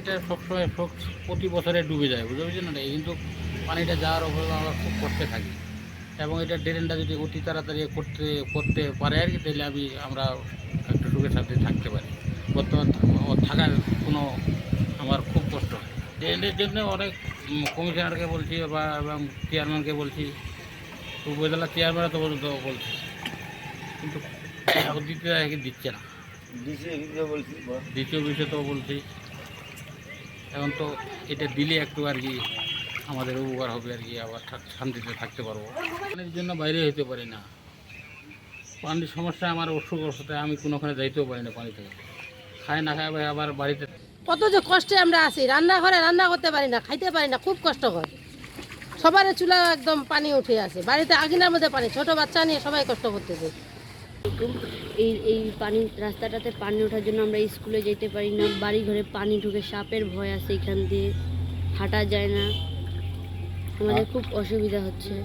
এটা সবসময় সব প্রতি বছরে ডুবে যায় বুঝতে পারছেন না? কিন্তু পানিটা যাওয়ার অভাবে আমরা খুব কষ্টে থাকি। এবং এটা ড্রেনটা যদি অতি তাড়াতাড়ি করতে করতে পারে আর কি তাহলে আমি আমরা একটু সুখের সাথে থাকতে পারি। বর্তমান থাকার কোনো আমার খুব কষ্ট হয়। ড্রেনের জন্য অনেক কমিশনারকে বলছি বা এবং চেয়ারম্যানকে বলছি উপজেলা চেয়ারম্যান তো বলছি। কিন্তু দিতে দিচ্ছে না। দ্বিতীয় বিষয় তো বলছি এখন তো এটা দিলে একটু আর কি আমাদের উপকার হবে আর কি, আবার শান্তিতে থাকতে পারব। পানির জন্য বাইরে হইতে পারি না। পানির সমস্যা আমার অসুখ অবস্থায় আমি কোনোখানে যাইতেও পারি না পানি থেকে। খায় না খায় ভাই, আবার বাড়িতে কত যে কষ্টে আমরা আছি। রান্নাঘরে রান্না করতে পারি না, খাইতে পারি না, খুব কষ্ট হয়। সবার চুলা একদম পানি উঠে আছে। বাড়িতে আগিনার মধ্যে পানি, ছোট বাচ্চা নিয়ে সবাই কষ্ট করতেছে। এই এই পানি রাস্তাটাতে পানি ওঠার জন্য আমরা স্কুলে যেতে পারি না। বাড়ি ঘরে পানি ঢুকে সাপের ভয় আছে এখান দিয়ে। হাঁটা যায় না। আমাদের খুব অসুবিধা হচ্ছে।